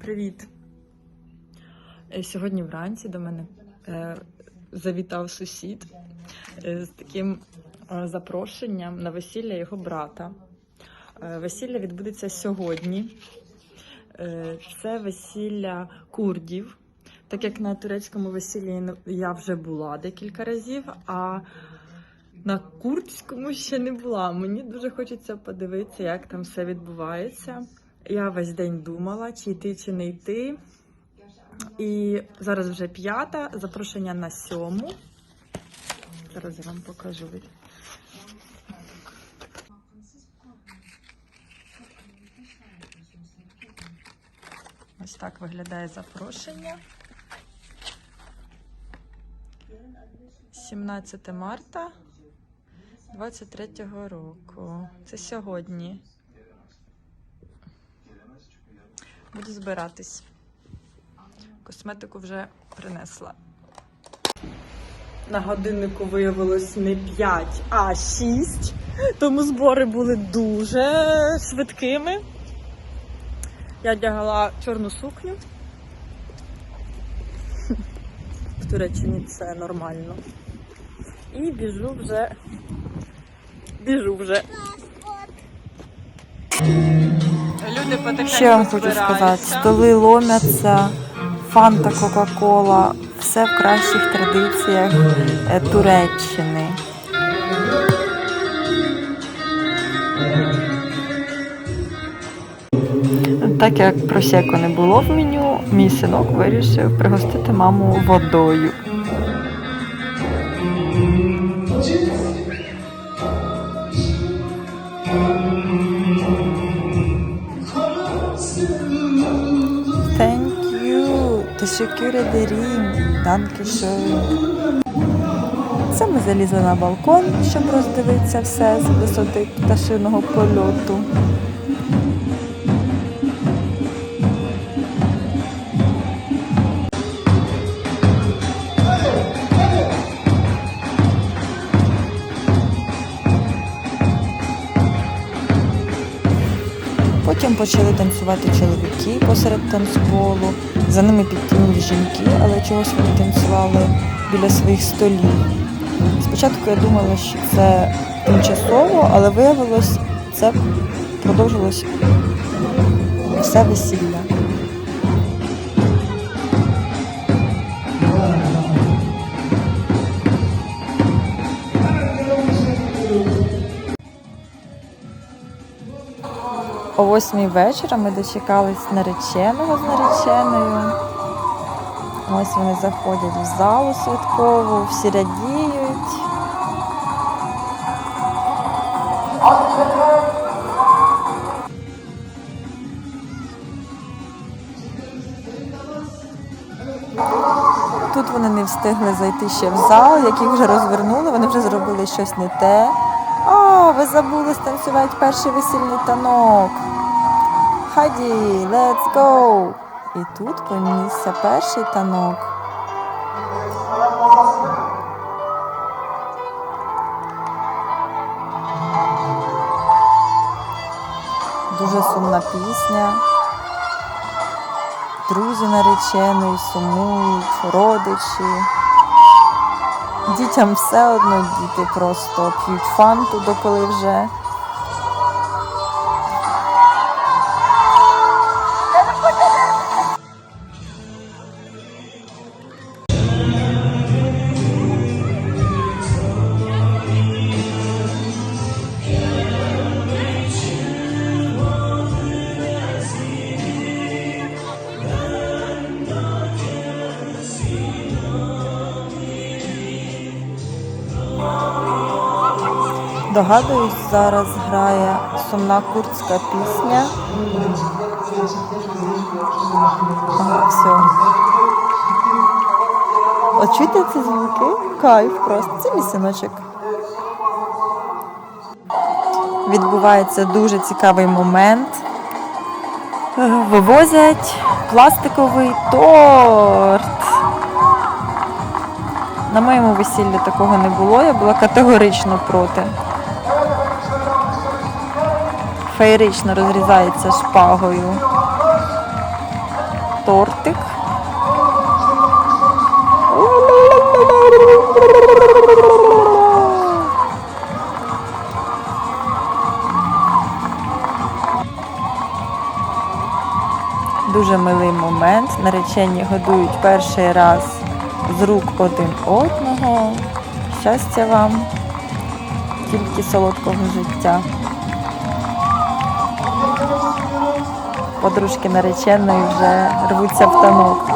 Привіт! Е, Сьогодні вранці до мене е, завітав сусід е, з таким запрошенням на весілля його брата. Весілля відбудеться сьогодні. Це весілля курдів. Так як на турецькому весіллі я вже була декілька разів, а на курдському ще не була. Мені дуже хочеться подивитися, як там все відбувається. Я весь день думала, чи йти, чи не йти. І зараз вже п'ята, запрошення на сьому. Зараз я вам покажу. Ось так виглядає запрошення. 17 марта 23-го року. Це сьогодні. Буду збиратись. Косметику вже принесла. На годиннику виявилось не 5, а 6. Тому збори були дуже швидкими. Я одягала чорну сукню. В Туреччині це нормально. І біжу вже. Біжу вже. Ще я вам хочу сказати, столи ломяться, фанта, Кока-Кола, все в кращих традиціях е, Туреччини. Так як просеку не було в меню, мій синок вирішив пригостити маму водою. Thank Teşekkür ederim. Danke schön. Це ми залізли на балкон, щоб роздивитися все з висоти пташиного польоту. Почали танцювати чоловіки посеред танцполу. За ними підтягнули жінки, але чогось вони танцювали біля своїх столів. Спочатку я думала, що це тимчасово, але виявилось, це продовжилось все весілля. Восьмій вечора ми дочекались нареченого з нареченою. Ось вони заходять в залу святкову, всі радіють. Тут вони не встигли зайти ще в зал, як їх вже розвернули, вони вже зробили щось не те. О, ви забули станцювати перший весільний танок. Хаді, let's go! І тут понісся перший танок. Дуже сумна пісня. Друзі нареченої сумують, родичі. Дітям все одно діти просто п'ють фанту, доколи вже. Догадуюсь, зараз грає сумна курдська пісня. Ага, все. От чуєте ці звуки? Кайф просто. Це мій синочок. Відбувається дуже цікавий момент. Вивозять пластиковий торт. На моєму весіллі такого не було, я була категорично проти. Феєрично розрізається шпагою. тортик. Дуже милий момент. Наречені годують перший раз з рук один одного. Щастя вам, тільки солодкого життя. Подружки нареченої вже рвуться в танок.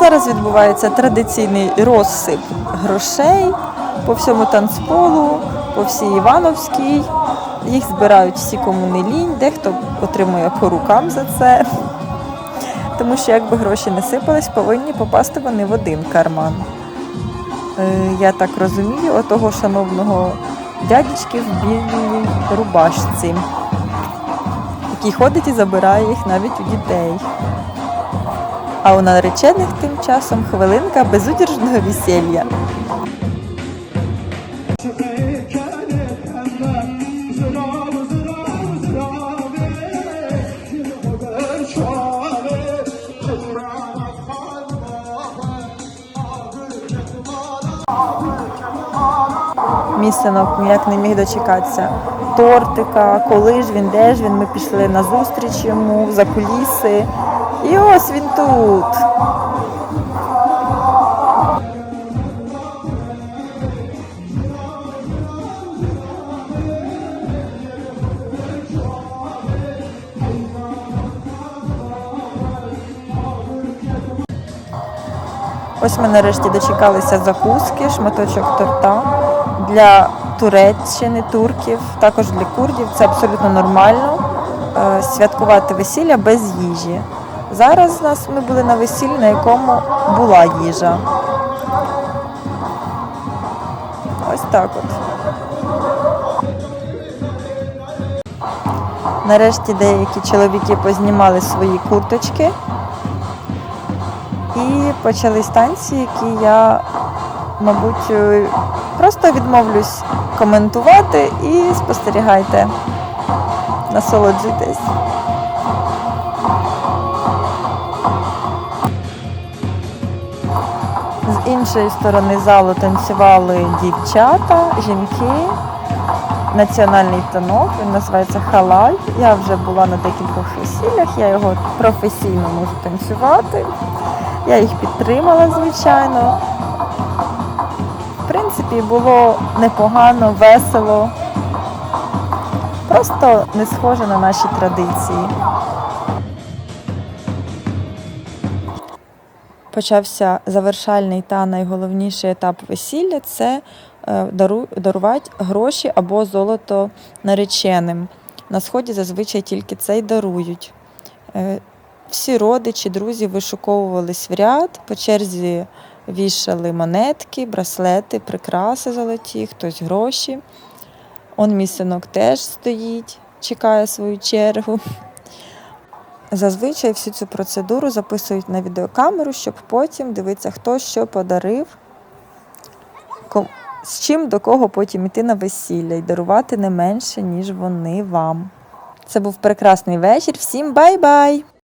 Зараз відбувається традиційний розсип грошей по всьому танцполу, по всій Івановській. Їх збирають всі, кому не лінь, дехто отримує по рукам за це. Тому що якби гроші не сипались, повинні попасти вони в один карман. Е, Я так розумію, отого шановного дядечки в білій рубашці, який ходить і забирає їх навіть у дітей. А у наречених тим часом хвилинка безудержного весілля. Синок ніяк не міг дочекатися тортика, коли ж він, де ж він. Ми пішли на зустріч йому за куліси. І ось він тут. Ось ми нарешті дочекалися закуски, шматочок торта для Туреччини, турків, також для курдів. Це абсолютно нормально е, святкувати весілля без їжі. Зараз нас ми були на весіллі, на якому була їжа. Ось так от. Нарешті деякі чоловіки познімали свої курточки. І почались танці, які я, мабуть, е, просто відмовлюсь коментувати і спостерігайте, насолоджуйтесь. З іншої сторони залу танцювали дівчата, жінки, національний танок, він називається халаль. Я вже була на декількох весіллях, я його професійно можу танцювати. Я їх підтримала, звичайно. Принципі, було непогано, весело. Просто не схоже на наші традиції. Почався завершальний та найголовніший етап весілля це е, дарувати гроші або золото нареченим. На сході зазвичай тільки це й дарують. Е, всі родичі, друзі вишуковувались в ряд, по черзі вішали монетки, браслети, прикраси золоті, хтось гроші. Он мій синок теж стоїть, чекає свою чергу. Зазвичай всю цю процедуру записують на відеокамеру, щоб потім дивитися, хто що подарив, з чим до кого потім йти на весілля і дарувати не менше, ніж вони вам. Це був прекрасний вечір. Всім бай-бай!